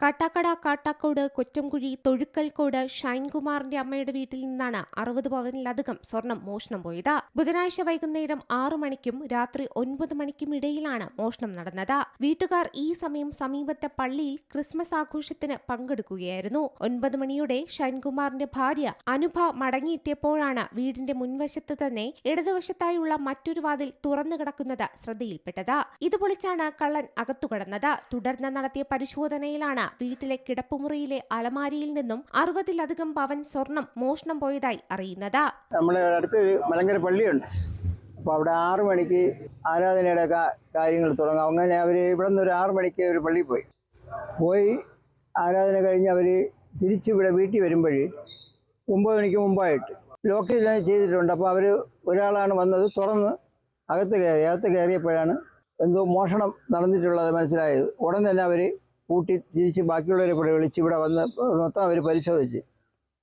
കാട്ടാക്കട കാട്ടാക്കോട് കൊറ്റംകുഴി തൊഴുക്കൽക്കോട് ഷൈൻകുമാറിന്റെ അമ്മയുടെ വീട്ടിൽ നിന്നാണ് അറുപത് പവനിലധികം സ്വർണം മോഷണം പോയത്. ബുധനാഴ്ച വൈകുന്നേരം ആറു മണിക്കും രാത്രി ഒൻപത് മണിക്കും ഇടയിലാണ് മോഷണം നടന്നത്. വീട്ടുകാർ ഈ സമയം സമീപത്തെ പള്ളിയിൽ ക്രിസ്മസ് ആഘോഷത്തിന് പങ്കെടുക്കുകയായിരുന്നു. ഒൻപത് മണിയോടെ ഷൈൻകുമാറിന്റെ ഭാര്യ അനുഭ മടങ്ങിയെത്തിയപ്പോഴാണ് വീടിന്റെ മുൻവശത്ത് തന്നെ ഇടതുവശത്തായുള്ള മറ്റൊരു വാതിൽ തുറന്നു കിടക്കുന്നത് ശ്രദ്ധയിൽപ്പെട്ടത്. ഇത് പൊളിച്ചാണ് കള്ളൻ അകത്തുകടന്നത് തുടർന്ന് നടത്തിയ പരിശോധനയിലാണ് വീട്ടിലെ കിടപ്പുമുറിയിലെ അലമാരിയിൽ നിന്നും അറുപതിലധികം പവൻ സ്വർണം മോഷണം പോയതായി അറിയുന്നത്. മലങ്കര പള്ളിയുണ്ട്. അപ്പോൾ അവിടെ ആറ് മണിക്ക് ആരാധനയുടെ കാര്യങ്ങൾ തുടങ്ങും. അങ്ങനെ അവർ ഇവിടെ നിന്ന് ഒരു ആറ് മണിക്ക് ഒരു പള്ളിയിൽ പോയി. പോയി ആരാധന കഴിഞ്ഞ് അവർ തിരിച്ച് ഇവിടെ വീട്ടിൽ വരുമ്പോൾ ഒമ്പത് മണിക്ക് മുമ്പായിട്ട് ലോക്ക് ചെയ്തിട്ടുണ്ട്. അപ്പോൾ അവർ ഒരാളാണ് വന്നത്. തുറന്ന് അകത്ത് കയറി അകത്ത് കയറിയപ്പോഴാണ് എന്തോ മോഷണം നടന്നിട്ടുള്ളത് മനസ്സിലായത്. ഉടൻ തന്നെ അവർ കൂട്ടി തിരിച്ച് ബാക്കിയുള്ളവരെ കൂടെ വിളിച്ച് ഇവിടെ വന്ന് മൊത്തം അവർ പരിശോധിച്ച്.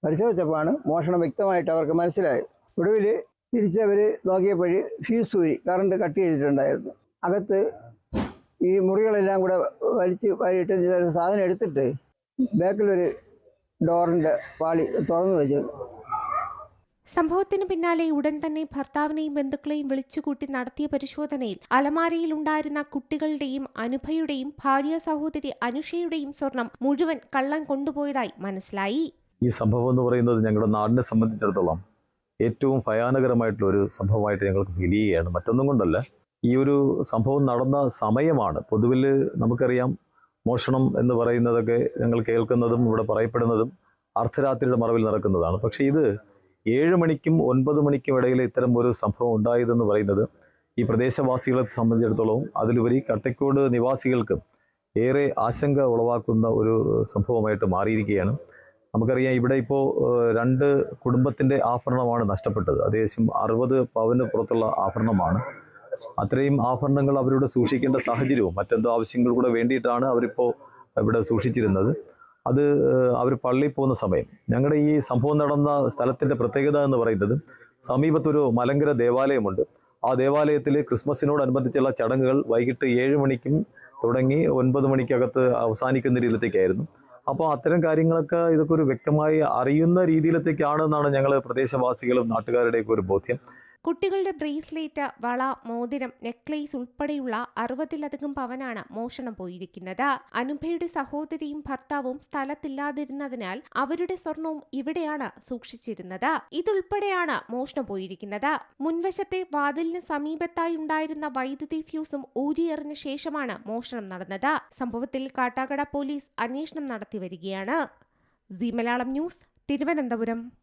പരിശോധിച്ചപ്പോഴാണ് മോഷണം വ്യക്തമായിട്ട് അവർക്ക് മനസ്സിലായത്. ഒടുവിൽ തിരിച്ചവർ നോക്കിയപ്പോഴ് ഫ്യൂസ് ഊരി കറണ്ട് കട്ട് ചെയ്തിട്ടുണ്ടായിരുന്നു. അകത്ത് ഈ മുറികളെല്ലാം കൂടെ വലിച്ച് വാരിയിട്ട് സാധനം എടുത്തിട്ട് ബാക്കിലൊരു ഡോറിന്റെ പാളി തുറന്നു വെച്ചു സംഭവത്തിന് പിന്നാലെ ഉടൻ തന്നെ ഭർത്താവിനെയും ബന്ധുക്കളെയും വിളിച്ചുകൂട്ടി നടത്തിയ പരിശോധനയിൽ അലമാരയിൽ ഉണ്ടായിരുന്ന കുട്ടികളുടെയും അനുഭയുടെയും ഭാര്യ സഹോദരി അനുഷയുടെയും സ്വർണം മുഴുവൻ കള്ളം കൊണ്ടുപോയതായി മനസ്സിലായി. ഈ സംഭവം എന്ന് പറയുന്നത് ഞങ്ങളുടെ നാടിനെ സംബന്ധിച്ചിടത്തോളം ഏറ്റവും ഭയാനകരമായിട്ടുള്ള ഒരു സംഭവമായിട്ട് ഞങ്ങൾക്ക് ഫീൽ ചെയ്യുകയാണ്. മറ്റൊന്നും കൊണ്ടല്ല ഈ ഒരു സംഭവം നടന്ന സമയമാണ് പൊതുവിൽ നമുക്കറിയാം മോഷണം എന്ന് പറയുന്നതൊക്കെ ഞങ്ങൾ കേൾക്കുന്നതും ഇവിടെ പറയപ്പെടുന്നതും അർദ്ധരാത്രിയുടെ മറവിൽ നടക്കുന്നതാണ്. പക്ഷേ ഇത് ഏഴ് മണിക്കും ഒൻപത് മണിക്കും ഇടയിൽ ഇത്തരം ഒരു സംഭവം ഉണ്ടായതെന്ന് പറയുന്നത് ഈ പ്രദേശവാസികളെ സംബന്ധിച്ചിടത്തോളം അതിലുപരി കട്ടക്കോട് നിവാസികൾക്ക് ഏറെ ആശങ്ക ഉളവാക്കുന്ന ഒരു സംഭവമായിട്ട് മാറിയിരിക്കുകയാണ്. നമുക്കറിയാം ഇവിടെ ഇപ്പോൾ രണ്ട് കുടുംബത്തിന്റെ ആഭരണമാണ് നഷ്ടപ്പെട്ടത്. ഏകദേശം അറുപത് പവന് പുറത്തുള്ള ആഭരണമാണ്. അത്രയും ആഭരണങ്ങൾ അവരുടെ സൂക്ഷിക്കേണ്ട സാഹചര്യവും മറ്റെന്തോ ആവശ്യങ്ങൾ കൂടെ വേണ്ടിയിട്ടാണ് അവരിപ്പോൾ ഇവിടെ സൂക്ഷിച്ചിരുന്നത്. അത് അവർ പള്ളിയിൽ പോകുന്ന സമയം. ഞങ്ങളുടെ ഈ സംഭവം നടന്ന സ്ഥലത്തിന്റെ പ്രത്യേകത എന്ന് പറയുന്നത് സമീപത്തൊരു മലങ്കര ദേവാലയമുണ്ട്. ആ ദേവാലയത്തിൽ ക്രിസ്മസിനോടനുബന്ധിച്ചുള്ള ചടങ്ങുകൾ വൈകിട്ട് ഏഴ് മണിക്കും തുടങ്ങി ഒൻപത് മണിക്കകത്ത് അവസാനിക്കുന്ന രീതിയിലത്തേക്കായിരുന്നു അപ്പോൾ അത്തരം കാര്യങ്ങളൊക്കെ ഇതൊക്കെ ഒരു വ്യക്തമായി അറിയുന്ന രീതിയിലത്തേക്കാണെന്നാണ് ഞങ്ങൾ പ്രദേശവാസികളും നാട്ടുകാരുടെയൊക്കെ ഒരു ബോധ്യം. കുട്ടികളുടെ ബ്രേസ്ലെറ്റ് വള മോതിരം നെക്ലേസ് ഉൾപ്പെടെയുള്ള അറുപതിലധികം പവനാണ് മോഷണം പോയിരിക്കുന്നത്. അനുഭയുടെ സഹോദരിയും ഭർത്താവും സ്ഥലത്തില്ലാതിരുന്നതിനാൽ അവരുടെ സ്വർണവും ഇവിടെയാണ് സൂക്ഷിച്ചിരുന്നത്. ഇതുൾപ്പെടെയാണ് മോഷണം പോയിരിക്കുന്നത്. മുൻവശത്തെ വാതിലിന് സമീപത്തായി ഉണ്ടായിരുന്ന വൈദ്യുതി ഫ്യൂസും ഊരിയെറിഞ്ഞ ശേഷമാണ് മോഷണം നടന്നത്. സംഭവത്തിൽ കാട്ടാക്കട പോലീസ് അന്വേഷണം നടത്തി വരികയാണ്. സി മലയാളം ന്യൂസ് തിരുവനന്തപുരം.